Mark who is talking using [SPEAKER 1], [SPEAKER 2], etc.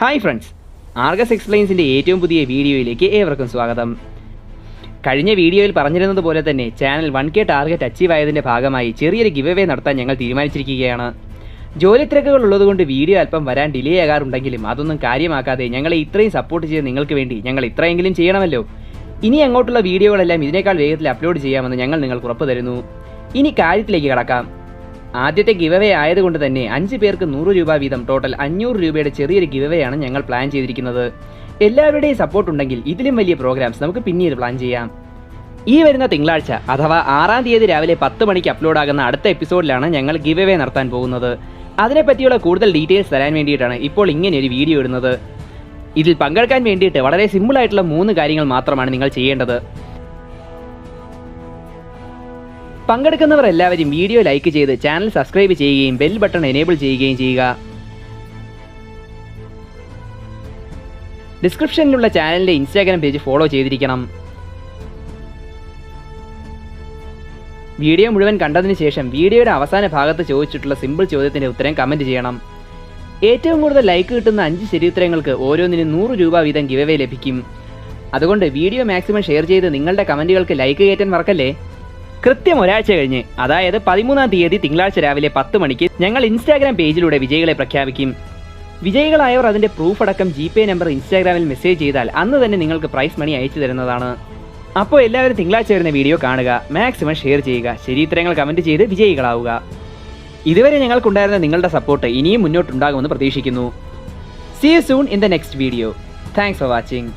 [SPEAKER 1] Hi friends args എക്സ്പ്ലെയിൻസിന്റെ ഏറ്റവും പുതിയ വീഡിയോയിലേക്ക് ഏവർക്കും സ്വാഗതം. കഴിഞ്ഞ വീഡിയോയിൽ പറഞ്ഞിരുന്നത് പോലെ തന്നെ channel one K target achieve ആയതിന്റെ ഭാഗമായി ചെറിയൊരു ഗിവ് അവേ നടത്താൻ ഞങ്ങൾ തീരുമാനിച്ചിരിക്കുകയാണ്. ജോലി തിരക്കുകൾ ഉള്ളതുകൊണ്ട് വീഡിയോ അല്പം വരാൻ ഡിലേ ആകാറുണ്ടെങ്കിലും അതൊന്നും കാര്യമാക്കാതെ ഞങ്ങളെ ഇത്രയും സപ്പോർട്ട് ചെയ്ത് നിങ്ങൾക്ക് വേണ്ടി ഞങ്ങൾ ഇത്രയെങ്കിലും ചെയ്യണമല്ലോ. ഇനി അങ്ങോട്ടുള്ള വീഡിയോകളെല്ലാം ഇതിനേക്കാൾ വേഗത്തിൽ അപ്ലോഡ് ചെയ്യാമെന്ന് ഞങ്ങൾ നിങ്ങൾക്ക് ഉറപ്പ് തരുന്നു. ഇനി കാര്യത്തിലേക്ക് കടക്കാം. ആദ്യത്തെ ഗിവവേ ആയതുകൊണ്ട് തന്നെ അഞ്ച് പേർക്ക് നൂറ് രൂപ വീതം ടോട്ടൽ അഞ്ഞൂറ് രൂപയുടെ ചെറിയൊരു ഗിവവേയാണ് ഞങ്ങൾ പ്ലാൻ ചെയ്തിരിക്കുന്നത്. എല്ലാവരുടെയും സപ്പോർട്ട് ഉണ്ടെങ്കിൽ ഇതിലും വലിയ പ്രോഗ്രാംസ് നമുക്ക് പിന്നീട് പ്ലാൻ ചെയ്യാം. ഈ വരുന്ന തിങ്കളാഴ്ച അഥവാ ആറാം തീയതി രാവിലെ പത്ത് മണിക്ക് അപ്ലോഡ് ആകുന്ന അടുത്ത എപ്പിസോഡിലാണ് ഞങ്ങൾ ഗിവവേ നടത്താൻ പോകുന്നത്. അതിനെപ്പറ്റിയുള്ള കൂടുതൽ ഡീറ്റെയിൽസ് തരാൻ വേണ്ടിയിട്ടാണ് ഇപ്പോൾ ഇങ്ങനെ ഒരു വീഡിയോ ഇടുന്നത്. ഇതിൽ പങ്കെടുക്കാൻ വേണ്ടിയിട്ട് വളരെ സിമ്പിളായിട്ടുള്ള മൂന്ന് കാര്യങ്ങൾ മാത്രമാണ് നിങ്ങൾ ചെയ്യേണ്ടത്. പങ്കെടുക്കുന്നവർ എല്ലാവരും വീഡിയോ ലൈക്ക് ചെയ്ത് ചാനൽ സബ്സ്ക്രൈബ് ചെയ്യുകയും ബെൽ ബട്ടൺ എനേബിൾ ചെയ്യുകയും ചെയ്യുക. ഡിസ്ക്രിപ്ഷനിലുള്ള ചാനലിന്റെ ഇൻസ്റ്റാഗ്രാം പേജ് ഫോളോ ചെയ്തിരിക്കണം. വീഡിയോ മുഴുവൻ കണ്ടതിന് ശേഷം വീഡിയോയുടെ അവസാന ഭാഗത്ത് ചോദിച്ചിട്ടുള്ള സിമ്പിൾ ചോദ്യത്തിന്റെ ഉത്തരം കമന്റ് ചെയ്യണം. ഏറ്റവും കൂടുതൽ ലൈക്ക് കിട്ടുന്ന അഞ്ച് ശരിയുത്തരങ്ങൾക്ക് ഓരോന്നിനും നൂറ് രൂപ വീതം ഗിവവേ ലഭിക്കും. അതുകൊണ്ട് വീഡിയോ മാക്സിമം ഷെയർ ചെയ്ത് നിങ്ങളുടെ കമന്റുകൾക്ക് ലൈക്ക് കയറ്റാൻ മറക്കല്ലേ? കൃത്യം ഒരാഴ്ച കഴിഞ്ഞ് അതായത് പതിമൂന്നാം തീയതി തിങ്കളാഴ്ച രാവിലെ പത്ത് മണിക്ക് ഞങ്ങൾ ഇൻസ്റ്റാഗ്രാം പേജിലൂടെ വിജയികളെ പ്രഖ്യാപിക്കും. വിജയികളായവർ അതിന്റെ പ്രൂഫ് അടക്കം ജി പേ നമ്പർ ഇൻസ്റ്റാഗ്രാമിൽ മെസ്സേജ് ചെയ്താൽ അന്ന് തന്നെ നിങ്ങൾക്ക് പ്രൈസ് മണി അയച്ചു തരുന്നതാണ്. അപ്പോൾ എല്ലാവരും തിങ്കളാഴ്ച വരുന്ന വീഡിയോ കാണുക മാക്സിമം ഷെയർ ചെയ്യുക ശരിയുത്തരങ്ങൾ കമന്റ് ചെയ്ത് വിജയികളാവുക. ഇതുവരെ ഞങ്ങൾക്കുണ്ടായിരുന്ന നിങ്ങളുടെ സപ്പോർട്ട് ഇനിയും മുന്നോട്ടുണ്ടാകുമെന്ന് പ്രതീക്ഷിക്കുന്നു. See you soon in the next video thanks for watching